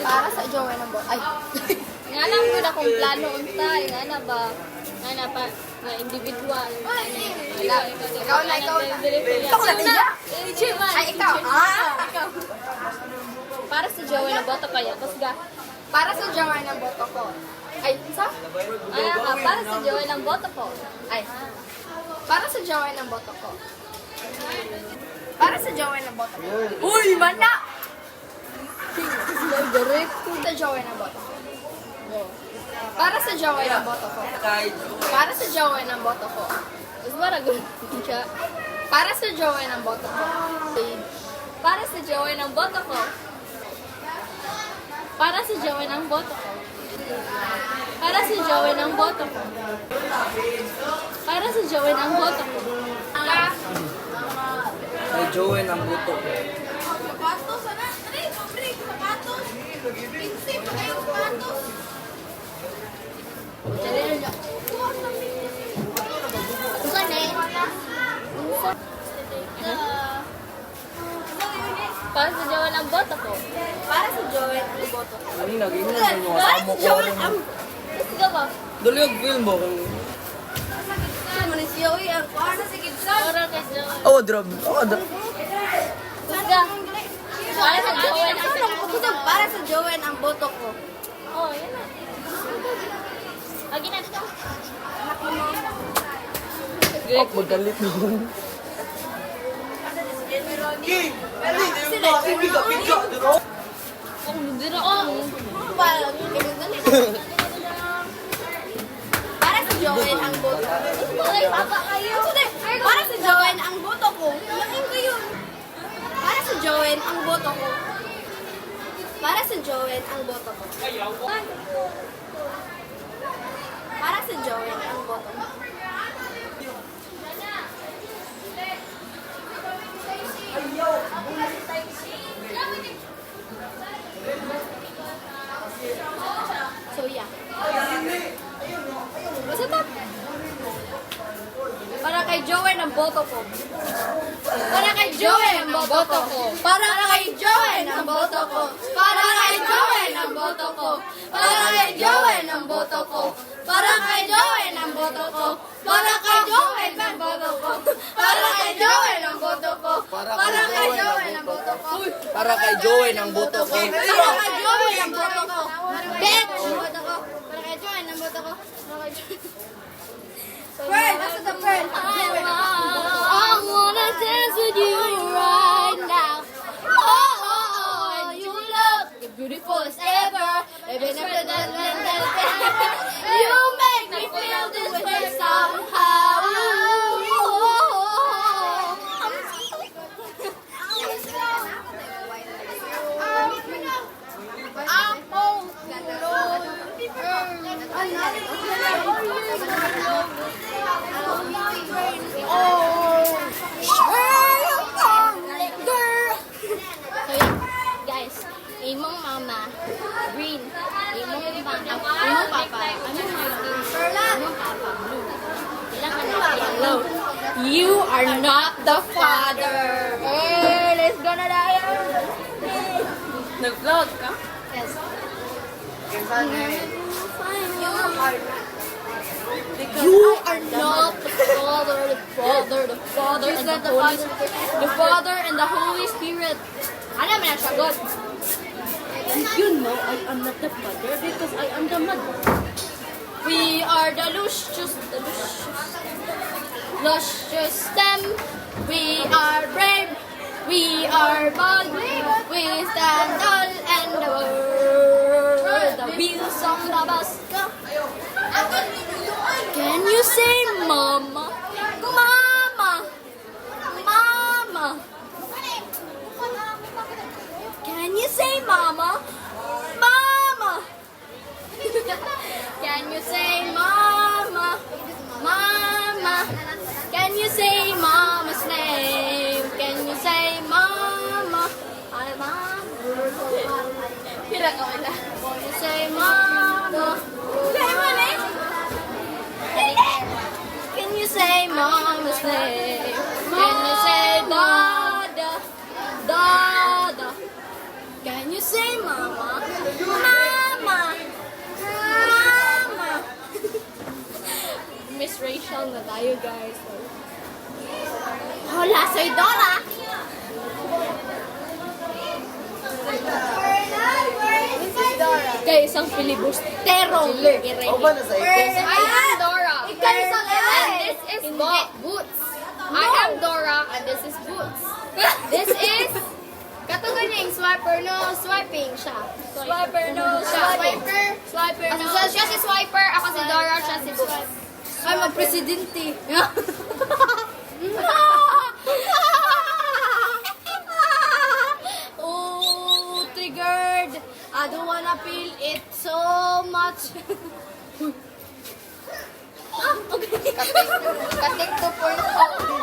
Para sa Joey ng bot. Ay. Nga lang ko na kung plano unta, nga na ba nga na pa nga individual. Wala. Ikaw na ikaw. Ikaw ko natin. Ay ikaw. Ah, ikaw. Para sa Joey ng bot kaya kusga. Para sa Joey ng bot ko. Ay, sa? Ay, ah, para sa Joey ng bot ko. Ay. Para sa Joey ng bot ko. Para sa jowa ng boto ko. Uy, mana! Direct. Sa jowa ng boto ko. Para sa jowa ng boto ko. Para sa jowa ng boto ko. Tapos para gawin siya. Para sa jowa ng boto ko. Para sa Joey ng boto ko. Para sa Joey ng boto ko. Para sa Joey ng boto ko. Para sa Joey ng boto ko. May Joey ng buto. Sapatos, ano? Ano yung pabrik? Sapatos? Pinsi, pa kayong sapatos? Para sa Joey ng boto ko. Para sa jowa ng boto ko. Ano yung naging na amo ko rin. Tapos ga ba? Dali yung film mo. Ano ni siya? Uy, ang kuha na si Gibson. Para kay Joey wardrobe. Wardrobe. Para sa Jowen. Para sa Jowen ang boto ko. Oh, yun na. Lagi na dito. Oh, magalit na ako. King! Ali, di ba? Pika, pika, di ba? Oh, hindi. Para sa Joel ang boto. Ay, papa kayo. Joel ang boto ko. Laking kayo. Para sa Joel ang boto ko. Para sa Joel ang boto ko. Para sa Joel ang boto ko. So yeah. Basta tap. Para kay Joey ang boto ko. Para kay Joey ang boto ko. Para kay Joey ang boto ko. Para kay Joey ang boto ko. Para kay Joey ang boto ko. Para kay Joey ang boto ko. Para kay Joey ang boto ko. Para kay Joey ang boto ko. Para kay Joey ang boto ko. Para kay Joey ng buto ko. Para kay Joey ang boto ko. Bitch! Para kay Joey ang boto ko. Para kay Pearl, nasa the pearl. I wanna dance with you right now. Oh, ever. You make me feel this way somehow. Papa, papa, ano papa, blue. Ilang anak, yellow. You are not the father. Hey, let's go na tayo. Nag-vlog ka? Yes. You are not the father, the father, the father, and the Holy the father and the Holy Spirit. Ano man ang sagot? You know I am not the father because I am the mother? We are the luscious, the luscious, luscious stem. We are brave. We are bold. We stand tall and the world. The wheels on the bus. Can you say mama? Mama. Mama. Can you say? Mama. Ka wala. Can you say mama? Say mo na Can you say mama's name? Can you say dada? Dada. Can Can you say mama? Mama! Mama! Miss Rachel na tayo, guys. Hola, soy Dora! This is Guys, isang filibustero. Ako ba nasa ito? I am Dora. Ikaw isang And this is Bo- Boots. I am Dora and this is Boots. This is Katugan niya yung swiper no swiping siya. Swiper, no Siya, swiper. Swiper no. Siya si swiper, ako si Dora, siya si Boots. Ay, mag-presidente. Wanna feel it so much. Katik 2.0.